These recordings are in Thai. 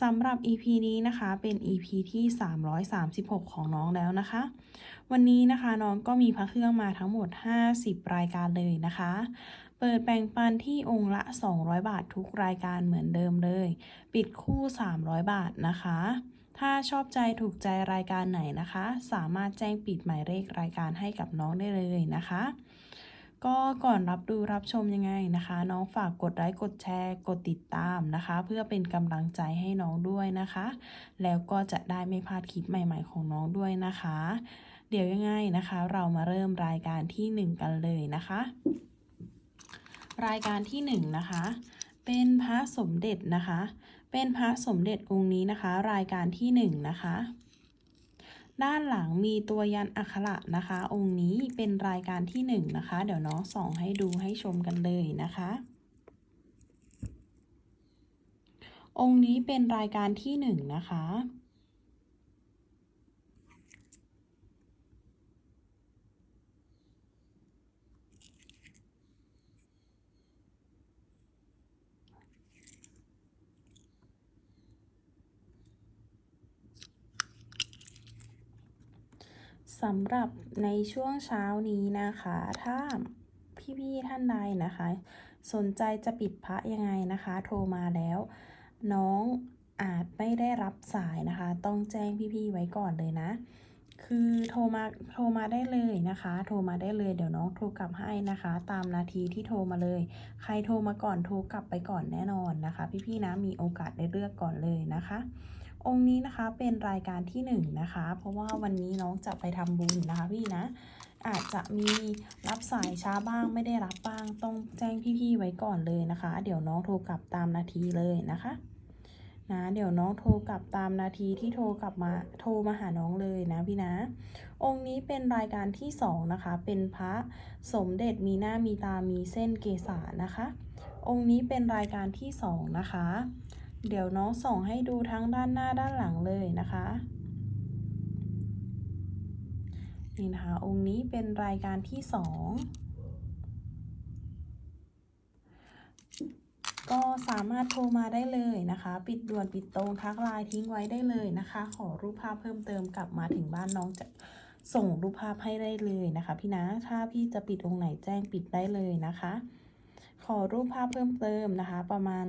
สำหรับ EP นี้นะคะเป็น EP ที่ 336 ของน้องแล้วนะคะ วันนี้นะคะน้องก็มีพระเครื่องมาทั้งหมด 50 รายการเลยนะคะ เปิดแบ่งปันที่องค์ละ 200 บาททุกรายการเหมือนเดิมเลย ปิดคู่ 300 บาทนะคะ ถ้าชอบใจถูกใจรายการไหนนะคะ สามารถแจ้งปิดหมายเลขรายการให้กับน้องได้เลยนะคะ ก็ก่อนรับดูรับชมยังไงนะคะ น้องฝากกดไลค์กดแชร์ กดติดตามนะคะ เพื่อเป็นกำลังใจให้น้องด้วยนะคะ แล้วก็จะได้ไม่พลาดคลิปใหม่ ๆ ของน้องด้วยนะคะ เดี๋ยวยังไงนะคะ เรามาเริ่มรายการที่ 1 กันเลยนะคะ รายการที่ 1 นะคะ เป็นพระสมเด็จนะคะ เป็นพระสมเด็จองค์นี้นะคะ รายการที่ 1 นะคะ ด้านหลังมีตัวยันอักขระนะคะ องค์นี้เป็นรายการที่1นะคะ เดี๋ยวน้องส่องให้ดูให้ชมกันเลยนะคะ องค์นี้เป็นรายการที่1นะคะ สำหรับในช่วงเช้านี้นะคะ ถ้าพี่ๆท่านใดนะคะ สนใจจะปิดพระยังไงนะคะ โทรมาแล้ว น้องอาจไม่ได้รับสายนะคะ ต้องแจ้งพี่ๆไว้ก่อนเลยนะ คือโทรมาโทรมาได้เลยนะคะ โทรมาได้เลยเดี๋ยวน้องโทรกลับให้นะคะ ตามนาทีที่โทรมาเลย ใครโทรมาก่อนโทรกลับไปก่อนแน่นอนนะคะ พี่ๆนะมีโอกาสได้เลือกก่อนเลยนะคะ องค์นี้นะคะเป็นรายการที่1นงนะคะ เพราะว่าวันนี้น้องจะไปทำบุญนะคะพี่นะ อาจจะมีรับสายช้าบ้างไม่ได้รับบ้างต้องแจ้งพี่ๆไว้ก่อนเลยนะคะ เดี๋ยวน้องโทรกลับตามนาทีเลยนะคะนะเดี๋ยวน้องโทรกลับตามนาทีที่โทรกลับมาโทรมาหาน้องเลยนะพี่นะ องค์นี้เป็นรายการที่2นะคะ เป็นพระสมเด็จมีหน้ามีตามีเส้นเกษานะคะ องค์นี้เป็นรายการที่2นะคะ เดี๋ยวน้องส่งให้ดูทั้งด้านหน้าด้านหลังเลยนะคะนี่นะคะองค์นี้เป็นรายการที่สองก็สามารถโทรมาได้เลยนะคะ ปิดด่วนปิดตรงทักไลน์ทิ้งไว้ได้เลยนะคะ ขอรูปภาพเพิ่มเติมกลับมาถึงบ้านน้องจะส่งรูปภาพให้ได้เลยนะคะ พี่นะถ้าพี่จะปิดองค์ไหนแจ้งปิดได้เลยนะคะ ขอรูปภาพเพิ่มเติมนะคะ ประมาณ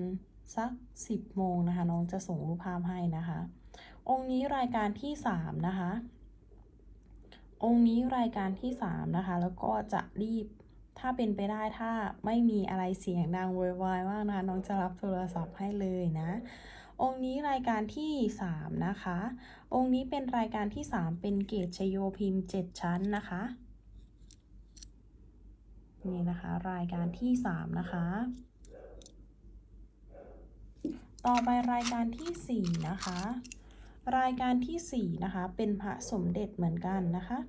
สัก 10 โมงนะคะ น้องจะส่งรูปภาพให้นะคะ องค์นี้รายการที่ 3 นะคะ องค์นี้รายการที่ 3 นะคะ แล้วก็จะรีบถ้าเป็นไปได้ถ้าไม่มีอะไรเสียงดังโวยวายมากนะคะน้องจะรับโทรศัพท์ให้เลยนะ องค์นี้รายการที่ 3 นะคะ องค์นี้เป็นรายการที่ 3 เป็นเกตชโยพิมพ์ 7 ชั้นนะคะนี่นะคะรายการที่ 3 นะคะ ต่อไปรายการที่ 4 นะคะ รายการที่ 4 นะคะ เป็นพระสมเด็จเหมือนกันนะคะ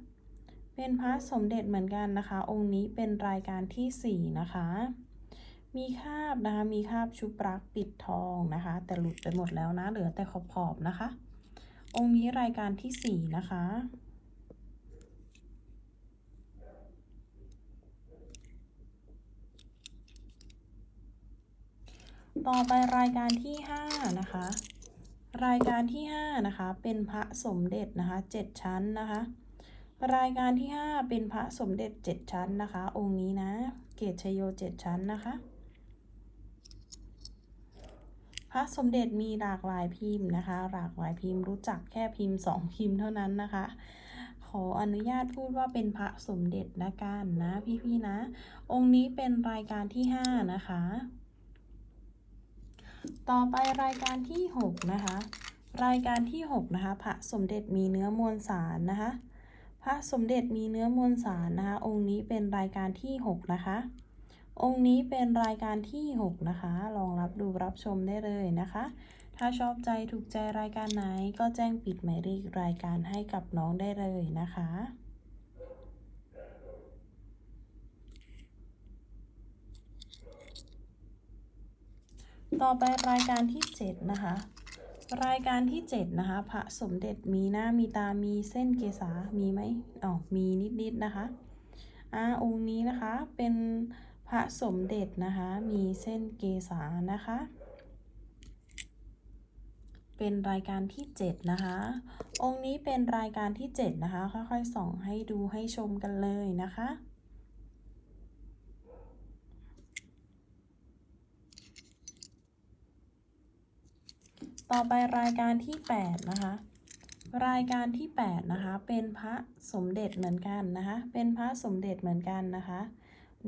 เป็นพระสมเด็จเหมือนกันนะคะ องค์นี้เป็นรายการที่ 4 นะคะ มีคาบนะคะ มีคาบชุบรักปิดทองนะคะ แต่หลุดไปหมดแล้วนะ เหลือแต่ขอบขอบๆนะคะ องค์นี้รายการที่ 4 นะคะ ต่อไปรายการที่ 5 นะคะ รายการที่ 5 นะคะ เป็นพระสมเด็จนะคะ 7 ชั้นนะคะ รายการที่ 5 เป็นพระสมเด็จ 7 ชั้นนะคะ องค์นี้นะ เกตชโย 7 ชั้นนะคะ พระสมเด็จมีหลากหลายพิมพ์นะคะ หลากหลายพิมพ์รู้จักแค่พิมพ์ 2 พิมพ์เท่านั้นนะคะขออนุญาตพูดว่าเป็นพระสมเด็จนะกันนะพี่ๆนะ องค์นี้เป็นรายการที่ 5 นะคะ ต่อไปรายการที่ 6 นะคะ รายการที่ 6 นะคะ พระสมเด็จมีเนื้อมวลสารนะคะ พระสมเด็จมีเนื้อมวลสารนะคะ องค์นี้เป็นรายการที่ 6 นะคะ องค์นี้เป็นรายการที่ 6 นะคะ ลองรับดูรับชมได้เลยนะคะ ถ้าชอบใจถูกใจรายการไหนก็แจ้งปิดหมายเลขรายการให้กับน้องได้เลยนะคะ ต่อไปรายการที่ 7 นะคะ รายการที่ 7 นะคะ พระสมเด็จมีหน้ามีตา มีเส้นเกษา มีไหมอ๋อมีนิดๆนะคะอ่าองค์นี้นะคะ เป็นพระสมเด็จนะคะ มีเส้นเกษานะคะ เป็นรายการที่ 7 นะคะ องค์นี้เป็นรายการที่ 7 นะคะ ค่อยๆ ส่องให้ดูให้ชมกันเลยนะคะ ต่อไปรายการที่ 8 นะคะ รายการที่ 8 นะคะ เป็นพระสมเด็จเหมือนกันนะคะ เป็นพระสมเด็จเหมือนกันนะคะ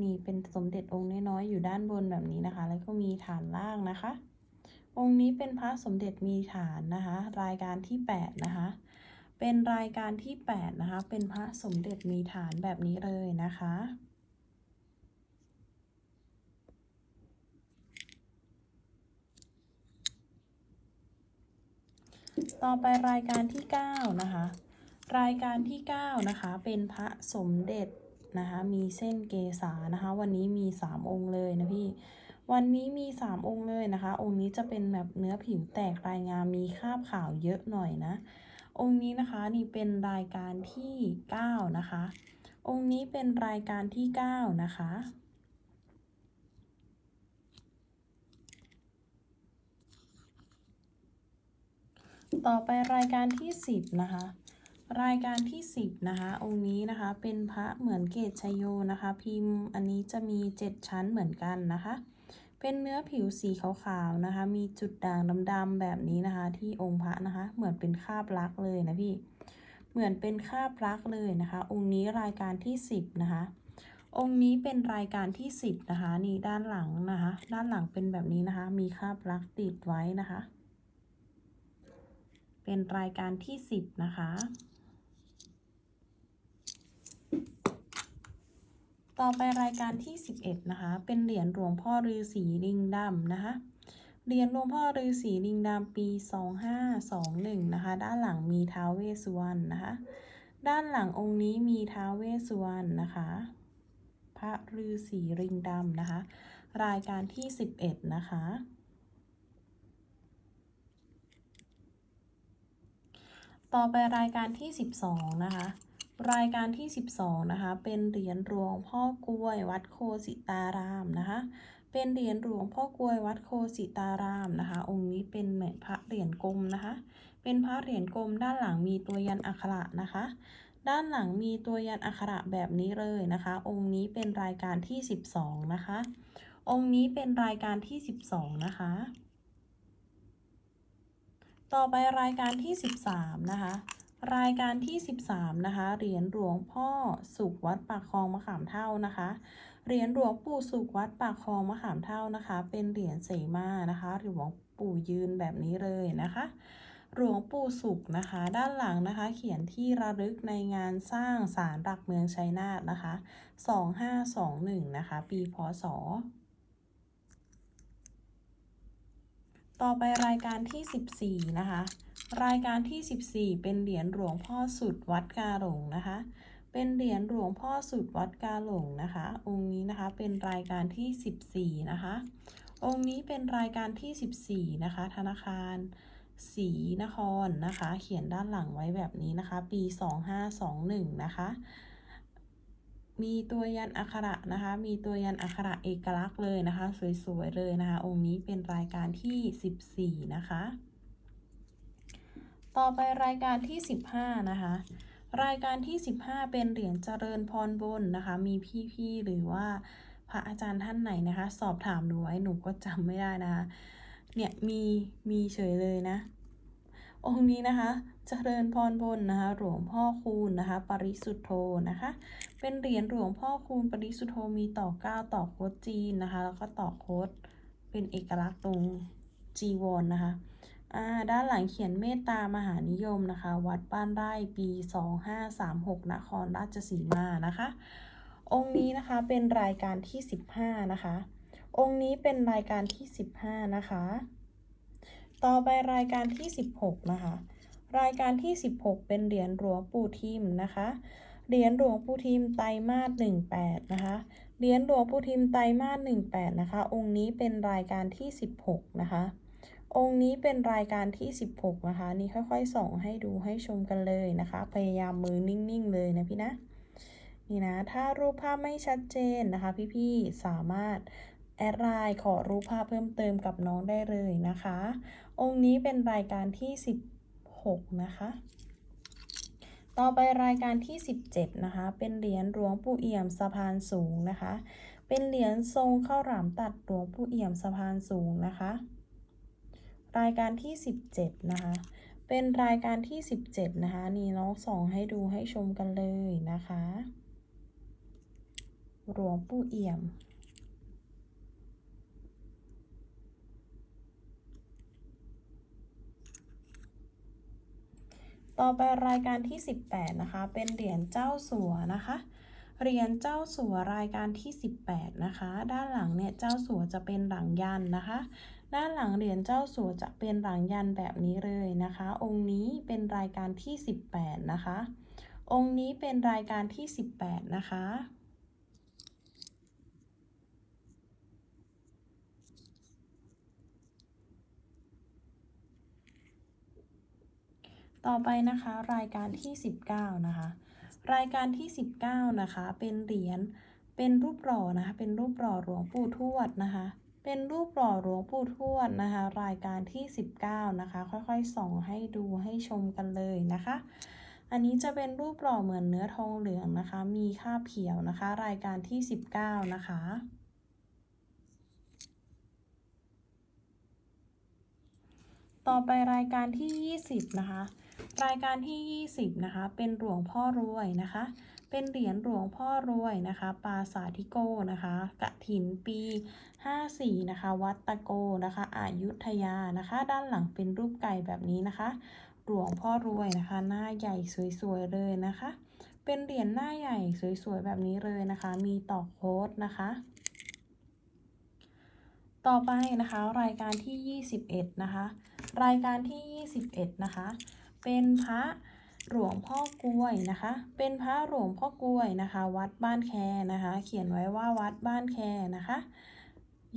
นี่เป็นสมเด็จองค์น้อยๆอยู่ด้านบนแบบนี้นะคะ แล้วก็มีฐานล่างนะคะ องค์นี้เป็นพระสมเด็จมีฐานนะคะ รายการที่ 8 นะคะ เป็นรายการที่ 8 นะคะ เป็นพระสมเด็จมีฐานแบบนี้เลยนะคะ ต่อไปรายการที่ 9 นะคะ รายการที่ 9 นะคะ เป็นพระสมเด็จนะคะ มีเส้นเกษานะคะ วันนี้มี 3 องค์เลยนะพี่ วันนี้มี 3 องค์เลยนะคะ องค์นี้จะเป็นแบบเนื้อผิวแตกลายงาม มีคราบขาวเยอะหน่อยนะ องค์นี้นะคะนี่เป็นรายการที่ 9 นะคะ องค์นี้เป็นรายการที่ 9 นะคะ ต่อไปรายการที่ 10 นะคะ รายการที่ 10 นะคะ องค์นี้นะคะเป็นพระเหมือนเกตชโยนะคะ พิมพ์อันนี้จะมี 7 ชั้นเหมือนกันนะคะ เป็นเนื้อผิวสีขาวๆนะคะ มีจุดด่างดำๆแบบนี้นะคะ ที่องค์พระนะคะ เหมือนเป็นคาบลักเลยนะพี่ เหมือนเป็นคาบลักเลยนะคะ องค์นี้รายการที่ 10 นะคะองค์นี้เป็นรายการที่ 10 นะคะ นี่ด้านหลังนะคะ ด้านหลังเป็นแบบนี้นะคะ มีคาบลักติดไว้นะคะ เป็นรายการที่ 10 นะคะ ต่อไปรายการที่ 11 นะคะ เป็นเหรียญหลวงพ่อฤาษีลิงดำนะคะ เหรียญหลวงพ่อฤาษีลิงดำปี 2521 นะคะ ด้านหลังมีท้าวเวสสุวรรณนะคะ ด้านหลังองค์นี้มีท้าวเวสสุวรรณนะคะ พระฤาษีลิงดำนะคะ รายการที่ 11 นะคะ ต่อไปรายการที่ 12 นะคะ รายการที่ 12 นะคะ เป็นเหรียญหลวงพ่อกล้วยวัดโคสิตารามนะคะ เป็นเหรียญหลวงพ่อกล้วยวัดโคสิตารามนะคะ องค์นี้เป็นเหมือนพระเหรียญกลมนะคะ เป็นพระเหรียญกลมด้านหลังมีตัวยันอักขระนะคะ ด้านหลังมีตัวยันอักขระแบบนี้เลยนะคะ องค์นี้เป็นรายการที่ 12 นะคะ องค์นี้เป็นรายการที่ 12 นะคะ ต่อไปรายการที่ 13 นะคะ รายการที่ 13 นะคะ เหรียญหลวงพ่อสุขวัดปากคลองมะขามเท่านะคะ เหรียญหลวงปู่สุขวัดปากคลองมะขามเท่านะคะ เป็นเหรียญเสมานะคะหรือหลวงปู่ยืนแบบนี้เลยนะคะ หลวงปู่สุขนะคะ ด้านหลังนะคะ เขียนที่ระลึกในงานสร้างศาลหลักเมืองชัยนาทนะคะ 2521 นะคะ ปีพศ ต่อไปรายการที่ 14 นะคะ รายการที่ 14 เป็นเหรียญหลวงพ่อสุดวัดกาหลงนะคะ เป็นเหรียญหลวงพ่อสุดวัดกาหลงนะคะ องค์นี้นะคะเป็นรายการที่ 14 นะคะ องค์นี้เป็นรายการที่ 14 นะคะ ธนาคารศรีนครนะคะ เขียนด้านหลังไว้แบบนี้นะคะ ปี 2521 นะคะ มีตัวยันอักขระนะคะ มีตัวยันอักขระเอกลักษณ์เลยนะคะ สวยๆเลยนะคะ องค์นี้เป็นรายการที่ 14 นะคะ ต่อไปรายการที่ 15 นะคะ รายการที่ 15 เป็นเหรียญเจริญพรบนนะคะ มีพี่ๆหรือว่าพระอาจารย์ท่านไหนนะคะ สอบถามหนูไว้หนูก็จำไม่ได้นะคะ เนี่ยมีมีเฉยเลยนะ องค์นี้นะคะเจริญพรบนนะคะ หลวงพ่อคูณนะคะ ปริสุทธโธนะคะ เป็นเหรียญหลวงพ่อคูณปริสุทธโธมีต่อเก้าต่อโคดจีนนะคะ แล้วก็ต่อโคดเป็นเอกลักษณ์ตรงจีวรนนะคะด้านหลังเขียนเมตตามหานิยมนะคะ วัดบ้านไร่ปี 2536 นครราชสีมานะคะ องค์นี้นะคะเป็นรายการที่ 15 นะคะ องค์นี้เป็นรายการที่ 15 นะคะ ต่อไปรายการที่ 16 นะคะ รายการที่ 16 เป็นเหรียญหลวงปู่ทิมนะคะ เหรียญหลวงปู่ทิมไตรมาส18 นะคะ เหรียญหลวงปู่ทิมไตรมาส18 นะคะ องค์นี้เป็นรายการที่ 16 นะคะ องค์นี้เป็นรายการที่ 16 นะคะ นี่ค่อยๆ ส่องให้ดูให้ชมกันเลยนะคะ พยายามมือนิ่งๆ เลยนะพี่นะ นี่นะ ถ้ารูปภาพไม่ชัดเจนนะคะ พี่ๆ สามารถ แอดไลน์ขอรูปภาพเพิ่มเติมกับน้องได้เลยนะคะ องค์นี้เป็นรายการที่ 16 นะคะ ต่อไปรายการที่ 17 นะคะ เป็นเหรียญหลวงปู่เอี่ยมสะพานสูงนะคะ เป็นเหรียญทรงข้าวหลามตัดหลวงปู่เอี่ยมสะพานสูงนะคะ รายการที่ 17 นะคะ เป็นรายการที่ 17 นะคะ นี่น้องส่องให้ดูให้ชมกันเลยนะคะ หลวงปู่เอี่ยม ต่อไปรายการที่ 18 นะคะ เป็นเหรียญเจ้าสัวนะคะ เหรียญเจ้าสัวรายการที่ 18 นะคะ ด้านหลังเนี่ยเจ้าสัวจะเป็นหลังยันนะคะ ด้านหลังเหรียญเจ้าสัวจะเป็นหลังยันแบบนี้เลยนะคะ องค์นี้เป็นรายการที่ 18 นะคะ องค์นี้เป็นรายการที่ 18 นะคะ ต่อไปนะคะรายการที่ 19 นะคะ รายการที่ 19 นะคะ เป็นเหรียญเป็นรูปหล่อนะคะ เป็นรูปหล่อหลวงปู่ทวดนะคะ เป็นรูปหล่อหลวงปู่ทวดนะคะ รายการที่ 19 นะคะ ค่อยๆ ส่องให้ดูให้ชมกันเลยนะคะ อันนี้จะเป็นรูปหล่อเหมือนเนื้อทองเหลืองนะคะ มีคาบเขียวนะคะ รายการที่ 19 นะคะ ต่อไปรายการที่ 20 นะคะ รายการที่ 20 นะคะ เป็นหลวงพ่อรวยนะคะ เป็นเหรียญหลวงพ่อรวยนะคะ ปาสาธิโกนะคะกะถินปี 54 นะคะ วัดตะโกนะคะอายุทยานะคะ ด้านหลังเป็นรูปไก่แบบนี้นะคะ หลวงพ่อรวยนะคะ หน้าใหญ่สวยๆเลยนะคะ เป็นเหรียญหน้าใหญ่สวยๆแบบนี้เลยนะคะ มีตอกโค้ดนะคะต่อไปนะคะรายการที่ 21 นะคะ รายการที่ 21 นะคะ เป็นพระหลวงพ่อกล้วยนะคะ เป็นพระหลวงพ่อกล้วยนะคะ วัดบ้านแคนะคะ เขียนไว้ว่าวัดบ้านแคนะคะ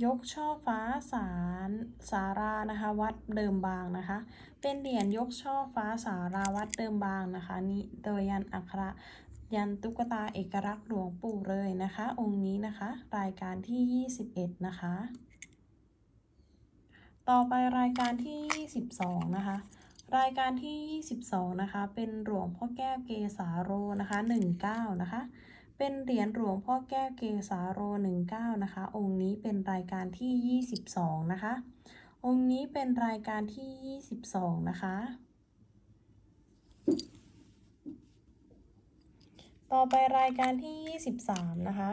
ยกช่อฟ้าสารสารานะคะ วัดเดิมบางนะคะ เป็นเหรียญยกช่อฟ้าสาราวัดเดิมบางนะคะนี่โดยยันอัคระยันตุ๊กตาเอกลักษณ์หลวงปู่เลยนะคะ องค์นี้นะคะ รายการที่ 21 นะคะ ต่อไปรายการที่ 22 นะคะ รายการที่ 22 นะคะ เป็นหลวงพ่อแก้วเกสาโรนะคะ 19 นะคะ เป็นเหรียญหลวงพ่อแก้วเกสาโร 19 นะคะ องค์นี้เป็นรายการที่ 22 นะคะ องค์นี้เป็นรายการที่ 22 นะคะ ต่อไปรายการที่ 23 นะคะ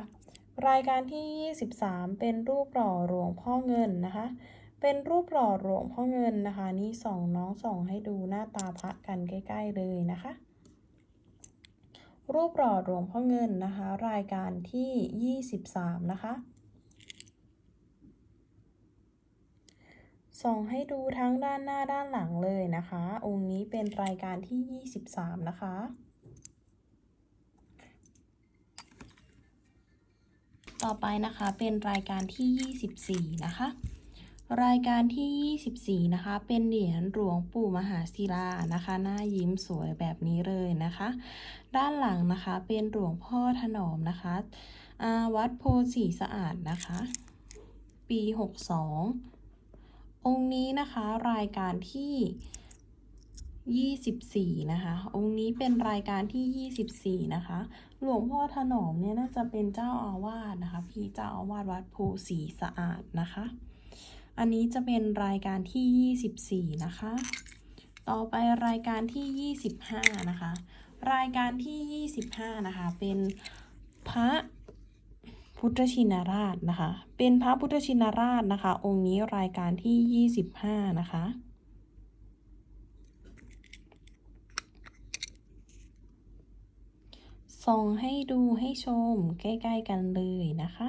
รายการที่ 23 เป็นรูปหล่อหลวงพ่อเงินนะคะ เป็นรูปหล่อหลวงพ่อเงินนะคะ นี่ส่องน้องส่องให้ดูหน้าตาพระกันใกล้ ๆ เลยนะคะ รูปหล่อหลวงพ่อเงินนะคะ รายการที่ 23 นะคะส่องให้ดูทั้งด้านหน้าด้านหลังเลยนะคะ องค์นี้เป็นรายการที่ 23 นะคะ ต่อไปนะคะเป็นรายการที่ 24 นะคะ รายการที่ 24 นะคะ เป็นเหรียญหลวงปู่มหาศิลานะคะ หน้ายิ้มสวยแบบนี้เลยนะคะ ด้านหลังนะคะเป็นหลวงพ่อถนอมนะคะอาวัดโพสีสะอาดนะคะ ปี 62 องค์นี้นะคะรายการที่ 24 นะคะ องค์นี้เป็นรายการที่ 24 นะคะ หลวงพ่อถนอมเนี่ยน่าจะเป็นเจ้าอาวาสนะคะ พี่เจ้าอาวาสวัดโพสีสะอาดนะคะ อันนี้จะเป็นรายการที่ 24 นะคะ ต่อไปรายการที่ 25 นะคะ รายการที่ 25 นะคะ เป็นพระพุทธชินราชนะคะ เป็นพระพุทธชินราชนะคะ องค์นี้รายการที่ 25 นะคะส่องให้ดูให้ชมใกล้ ๆ กันเลยนะคะ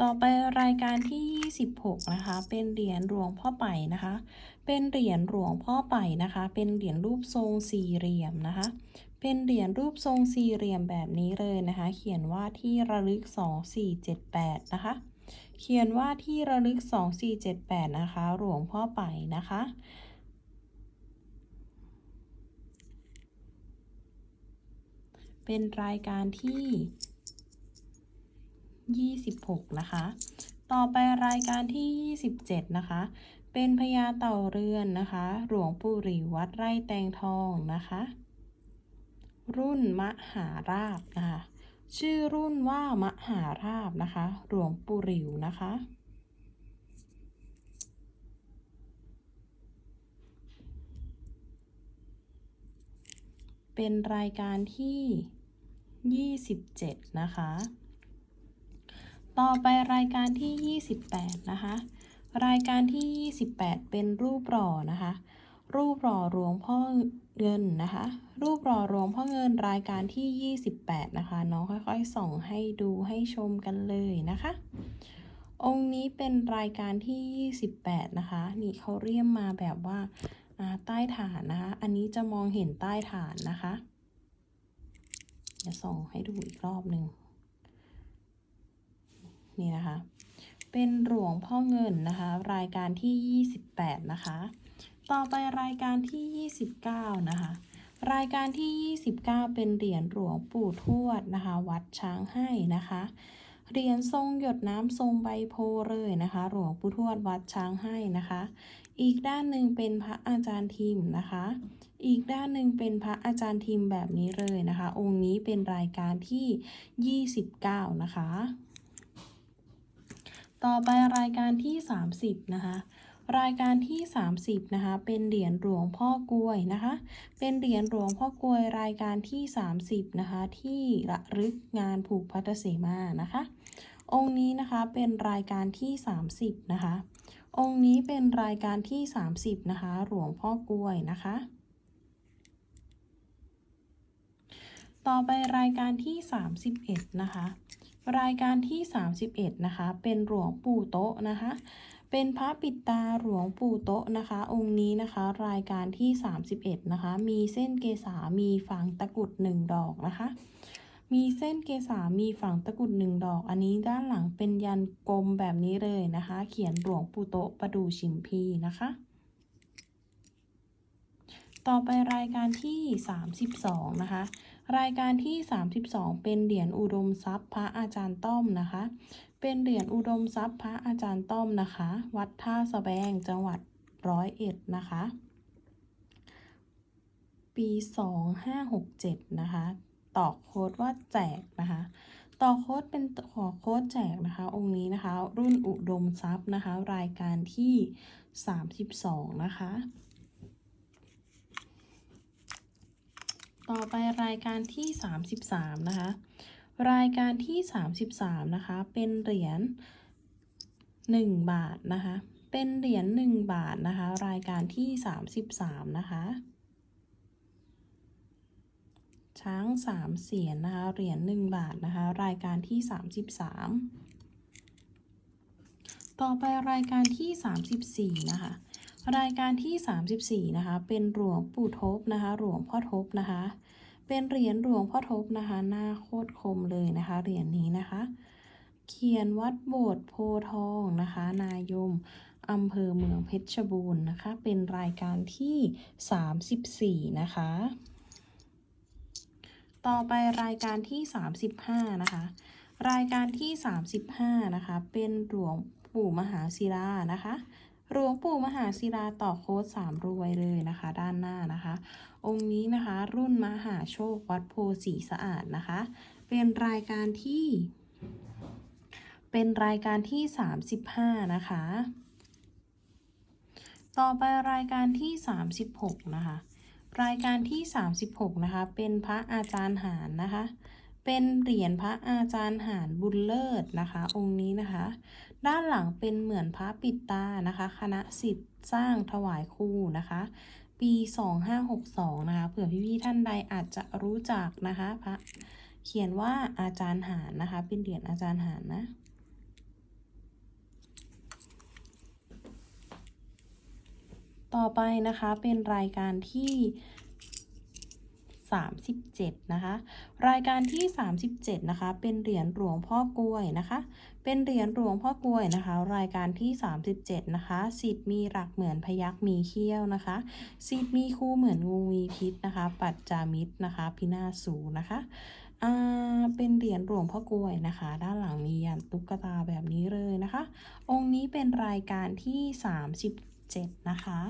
ต่อไปรายการที่ 26 นะคะ เป็นเหรียญหลวงพ่อไปนะคะ เป็นเหรียญหลวงพ่อไปนะคะ เป็นเหรียญรูปทรงสี่เหลี่ยมนะคะ เป็นเหรียญรูปทรงสี่เหลี่ยมแบบนี้เลยนะคะ เขียนว่าที่ระลึก 2478 นะคะ เขียนว่าที่ระลึก 2478 นะคะ หลวงพ่อไปนะคะเป็นรายการที่ 26 นะคะ ต่อไปรายการที่ 27 นะคะ เป็นพญาเต่าเรือนนะคะ หลวงปู่หรีวัดไร่แตงทองนะคะ รุ่นมหาราบนะคะชื่อรุ่นว่ามหาราบนะคะ หลวงปู่หริวนะคะ เป็นรายการที่ 27 นะคะ ต่อไปรายการที่ 28 นะคะ รายการที่ 28 เป็นรูปหล่อนะคะ รูปหล่อหลวงพ่อเงินนะคะ รูปหล่อหลวงพ่อเงินรายการที่ 28 นะคะน้องค่อยๆ ส่องให้ดูให้ชมกันเลยนะคะ องค์นี้เป็นรายการที่ 28 นะคะ นี่เขาเรียมมาแบบว่าใต้ฐานนะคะ อันนี้จะมองเห็นใต้ฐานนะคะเดี๋ยวส่องให้ดูอีกรอบหนึ่ง นี่นะคะ เป็นหลวงพ่อเงินนะคะ รายการที่ 28 นะคะ ต่อไปรายการที่ 29 นะคะ รายการที่ 29 เป็นเหรียญหลวงปู่ทวดนะคะ วัดช้างให้นะคะเหรียญทรงหยดน้ำทรงใบโพเลยนะคะ หลวงปู่ทวดวัดช้างให้นะคะ อีกด้านหนึ่งเป็นพระอาจารย์ทิมนะคะ อีกด้านหนึ่งเป็นพระอาจารย์ทิมแบบนี้เลยนะคะ องค์นี้เป็นรายการที่ 29 นะคะ ต่อไปรายการที่ 30 นะคะ รายการที่ 30 นะคะ เป็นเหรียญหลวงพ่อกลวยนะคะ เป็นเหรียญหลวงพ่อกลวยรายการที่ 30 นะคะ ที่ระลึกงานผูกพัทเสมานะคะ องค์นี้นะคะเป็นรายการที่ 30 นะคะ องค์นี้เป็นรายการที่ 30 นะคะ หลวงพ่อกลวยนะคะต่อไปรายการที่ 31 นะคะ รายการที่ 31 นะคะ เป็นหลวงปู่โต๊ะนะคะ เป็นพระปิดตาหลวงปู่โต๊ะนะคะ องค์นี้นะคะ รายการที่ 31 นะคะ มีเส้นเกษา มีฝังตะกุดหนึ่งดอกนะคะ มีเส้นเกษา มีฝังตะกุดหนึ่งดอก อันนี้ด้านหลังเป็นยันกลมแบบนี้เลยนะคะ เขียนหลวงปู่โต๊ะประดูชิมพีนะคะต่อไปรายการที่ 32 นะคะ รายการที่ 32 เป็นเหรียญอุดมทรัพย์พระอาจารย์ต้อมนะคะ เป็นเหรียญอุดมทรัพย์พระอาจารย์ต้อมนะคะ วัดท่าสะแบงจังหวัดร้อยเอ็ดนะคะ ปี 2567 นะคะต่อโค้ดว่าแจกนะคะต่อโค้ดเป็นขอโค้ดแจกนะคะ องค์นี้นะคะ รุ่นอุดมทรัพย์นะคะ รายการที่ 32 นะคะ ต่อไปรายการที่ 33 นะคะ รายการที่ 33 นะคะ เป็นเหรียญ1 บาทนะคะ เป็นเหรียญ1บาทนะคะ รายการที่ 33 นะคะ ช้างสามเสียนนะคะ เหรียญ1บาทนะคะ รายการที่ 33 ต่อไปรายการที่ 34 นะคะ รายการที่ 34 นะคะ เป็นหลวงปู่ทบนะคะ หลวงพ่อทบนะคะ เป็นเหรียญหลวงพ่อทบนะคะ หน้าโคตรคมเลยนะคะ เหรียญนี้นะคะ เขียนวัดโบสถ์โพทองนะคะ นายมอำเภอเมืองเพชรบูรณ์นะคะ เป็นรายการที่ 34 นะคะ ต่อไปรายการที่ 35 นะคะ รายการที่ 35 นะคะ เป็นหลวงปู่มหาศิลานะคะ หลวงปู่มหาศิลาต่อโค้ดสามรวยเลยนะคะ ด้านหน้านะคะ องค์นี้นะคะ รุ่นมหาโชควัดโพสีสะอาดนะคะ เป็นรายการที่ เป็นรายการที่ 35 นะคะ ต่อไปรายการที่ 36 นะคะ รายการที่ 36 นะคะ เป็นพระอาจารย์หารนะคะเป็นเหรียญพระอาจารย์หารบุญเลิศนะคะ องค์นี้นะคะ ด้านหลังเป็นเหมือนพระปิดตานะคะ คณะสิทธิ์สร้างถวายครูนะคะ ปี 2562 นะคะ เผื่อพี่ๆท่านใดอาจจะรู้จักนะคะพระเขียนว่าอาจารย์หารนะคะ เป็นเหรียญอาจารย์หารนะต่อไปนะคะเป็นรายการที่ 37 นะคะ รายการที่ 37 นะคะ เป็นเหรียญหลวงพ่อกล้วยนะคะ เป็นเหรียญหลวงพ่อกล้วยนะคะ รายการที่ 37 นะคะ สิทธิ์มีหลักเหมือนพยักมีเขี้ยวนะคะ สิทธิ์มีคู่เหมือนงูมีพิษนะคะ ปัจจามิตรนะคะ พินาศสูนะคะอ่าเป็นเหรียญหลวงพ่อกลวยนะคะ ด้านหลังมียันตุ๊กตาแบบนี้เลยนะคะ องค์นี้เป็นรายการที่ 37 นะคะ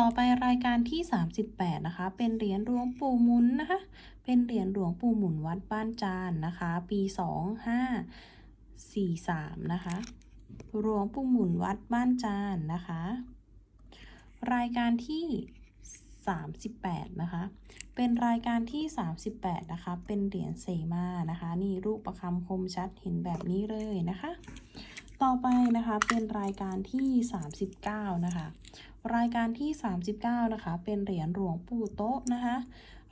ต่อไปรายการที่ 38 นะคะ เป็นเหรียญหลวงปู่มุนนะคะ เป็นเหรียญหลวงปู่หมุนวัดบ้านจานนะคะ ปี 2543 นะคะหลวงปู่หมุนวัดบ้านจานนะคะ รายการที่ 38 นะคะ เป็นรายการที่ 38 นะคะ เป็นเหรียญเซมานะคะ นี่รูปประคำคมชัดเห็นแบบนี้เลยนะคะ ต่อไปนะคะเป็นรายการที่ 39 นะคะ รายการที่ 39 นะคะ เป็นเหรียญหลวงปู่โต๊ะนะคะ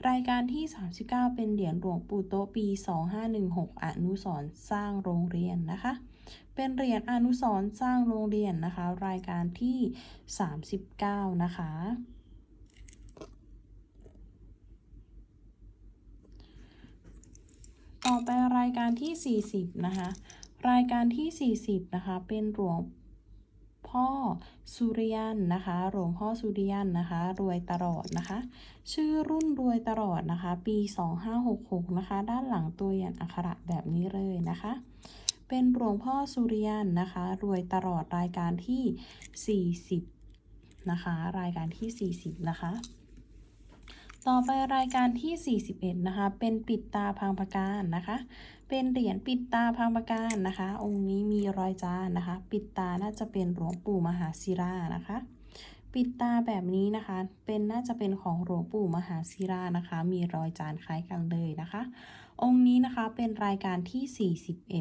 รายการที่ 39 เป็นเหรียญหลวงปู่โต๊ะปี 2516 อนุสรสร้างโรงเรียนนะคะ เป็นเหรียญอนุสรสร้างโรงเรียนนะคะ รายการที่ 39 นะคะต่อไปรายการที่ 40 นะคะ รายการที่ 40 นะคะ เป็นหลวง พ่อสุริยันนะคะ หลวงพ่อสุริยันนะคะ รวยตลอดนะคะ ชื่อรุ่นรวยตลอดนะคะ ปี 2566 นะคะ ด้านหลังตัวอย่างอักขระแบบนี้เลยนะคะ เป็นหลวงพ่อสุริยันนะคะ รวยตลอดรายการที่ 40 นะคะ รายการที่ 40 นะคะ ต่อไปรายการที่ 41 นะคะ เป็นปิดตาพังพการนะคะ เป็นเหรียญปิดตาพังพการนะคะ องค์นี้มีรอยจานนะคะ ปิดตาน่าจะเป็นหลวงปู่มหาศิรานะคะ ปิดตาแบบนี้นะคะ เป็นน่าจะเป็นของหลวงปู่มหาศิรานะคะ มีรอยจานคล้ายกันเลยนะคะ องค์นี้นะคะเป็นรายการที่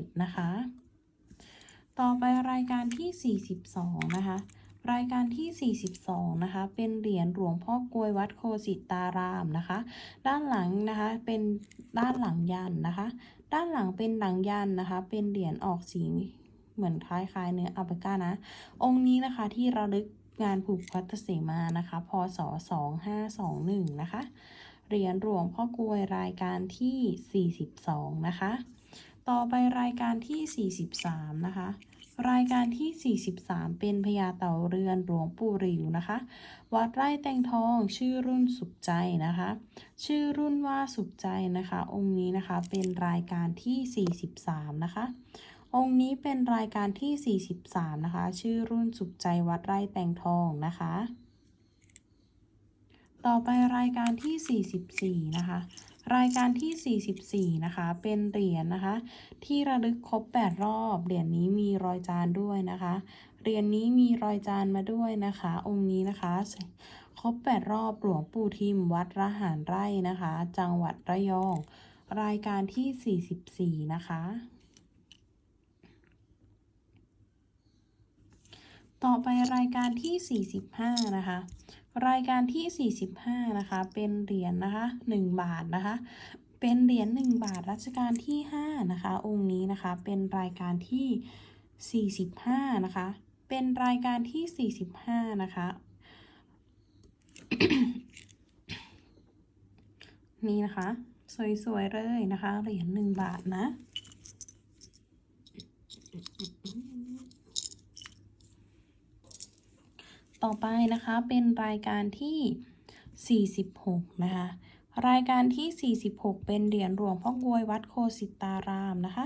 41 นะคะ ต่อไปรายการที่ 42 นะคะรายการที่ 42 นะคะ เป็นเหรียญหลวงพ่อกลวยวัดโคสิตารามนะคะ ด้านหลังนะคะ เป็นด้านหลังยันนะคะ ด้านหลังเป็นหลังยันนะคะ เป็นเหรียญออกสีเหมือนคล้ายๆ เนื้ออัลปาก้านะ องค์นี้นะคะที่ระลึกงานผูกพัตเสมานะคะ พศ 2521 นะคะ เหรียญหลวงพ่อกลวยรายการที่ 42 นะคะ ต่อไปรายการที่ 43 นะคะ รายการที่ 43 เป็นพญาเต่าเรือนหลวงปู่ริวนะคะ วัดไร่แตงทองชื่อรุ่นสุขใจนะคะ ชื่อรุ่นว่าสุขใจนะคะ องค์นี้นะคะเป็นรายการที่ 43 นะคะ องค์นี้เป็นรายการที่ 43 นะคะ ชื่อรุ่นสุขใจวัดไร่แตงทองนะคะ ต่อไปรายการที่ 44 นะคะ รายการที่ 44 นะคะ เป็นเหรียญนะคะ ที่ระลึกครบ 8 รอบ เหรียญนี้มีรอยจานด้วยนะคะ เหรียญนี้มีรอยจานมาด้วยนะคะ องค์นี้นะคะ ครบ 8 รอบหลวงปู่ทิมวัดระหารไร่นะคะ จังหวัดระยอง รายการที่ 44 นะคะ ต่อไปรายการที่ 45 นะคะ รายการที่ 45 นะคะ เป็นเหรียญนะคะ 1 บาทนะคะ เป็นเหรียญ1บาทรัชกาลที่ 5 นะคะ องค์นี้นะคะ เป็นรายการที่ 45 นะคะ เป็นรายการที่ 45 นะคะ นี่นะคะ สวย ๆ เลยนะคะ เหรียญ1บาทนะ ต่อไปนะคะเป็นรายการที่ 46 นะคะ รายการที่ 46 เป็นเหรียญหลวงพ่อกลวยวัดโคสิตารามนะคะ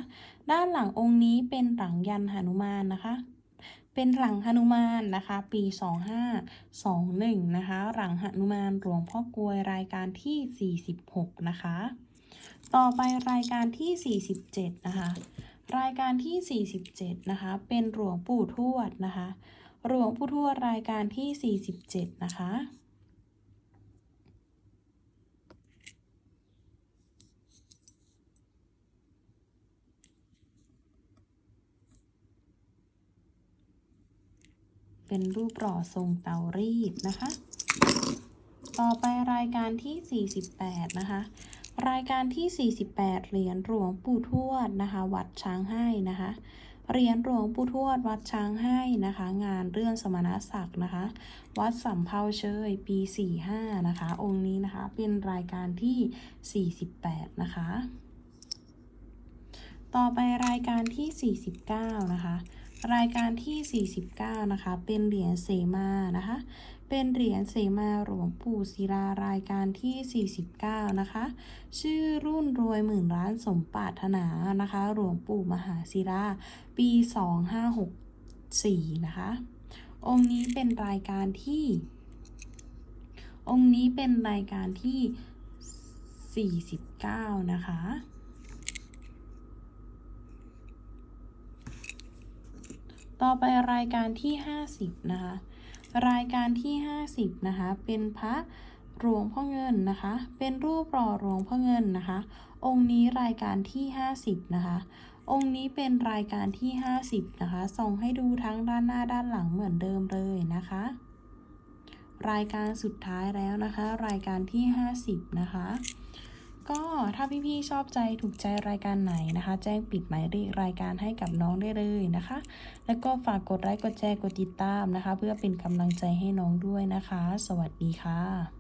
ด้านหลังองค์นี้เป็นหลังยันหนุมานนะคะเป็นหลังหนุมานนะคะ ปี 2521 นะคะ หลังหนุมานหลวงพ่อกลวยรายการที่ 46 นะคะ ต่อไปรายการที่ 47 นะคะ รายการที่ 47 นะคะ เป็นหลวงปู่ทวดนะคะ หลวงปู่ทวดรายการที่ 47 นะคะ เป็นรูปหล่อทรงเตารีดนะคะ ต่อไปรายการที่ 48 นะคะรายการที่ 48 เหรียญหลวงปู่ทวดนะคะ วัดช้างให้นะคะ เหรียญหลวงปู่ทวดวัดช้างให้นะคะ งานเรื่องสมณศักดิ์นะคะ วัดสำเภาเชยปี 45 นะคะ องค์นี้นะคะเป็นรายการที่ 48 นะคะ ต่อไปรายการที่ 49 นะคะ รายการที่ 49 นะคะ เป็นเหรียญเสมานะคะ เป็นเหรียญเสมาหลวงปู่ศิลารายการที่ 49 นะคะ ชื่อรุ่นรวยหมื่นล้านสมปรารถนานะคะ หลวงปู่มหาศิลาปี 2564 นะคะ องค์นี้เป็นรายการที่ องค์นี้เป็นรายการที่ 49 นะคะต่อไปรายการที่ 50 นะคะ รายการที่ 50 นะคะ เป็นพระหลวงพ่อเงินนะคะ เป็นรูปหล่อหลวงพ่อเงินนะคะ องค์นี้รายการที่ 50 นะคะ องค์นี้เป็นรายการที่ 50 นะคะ ส่งให้ดูทั้งด้านหน้าด้านหลังเหมือนเดิมเลยนะคะ รายการสุดท้ายแล้วนะคะ รายการที่ 50 นะคะ ก็ถ้าพี่ๆชอบใจถูกใจรายการไหนนะคะ แจ้งปิดหมายเลขรายการให้กับน้องได้เลยนะคะ แล้วก็ฝากกดไลค์กดแชร์กดติดตามนะคะ เพื่อเป็นกำลังใจให้น้องด้วยนะคะ สวัสดีค่ะ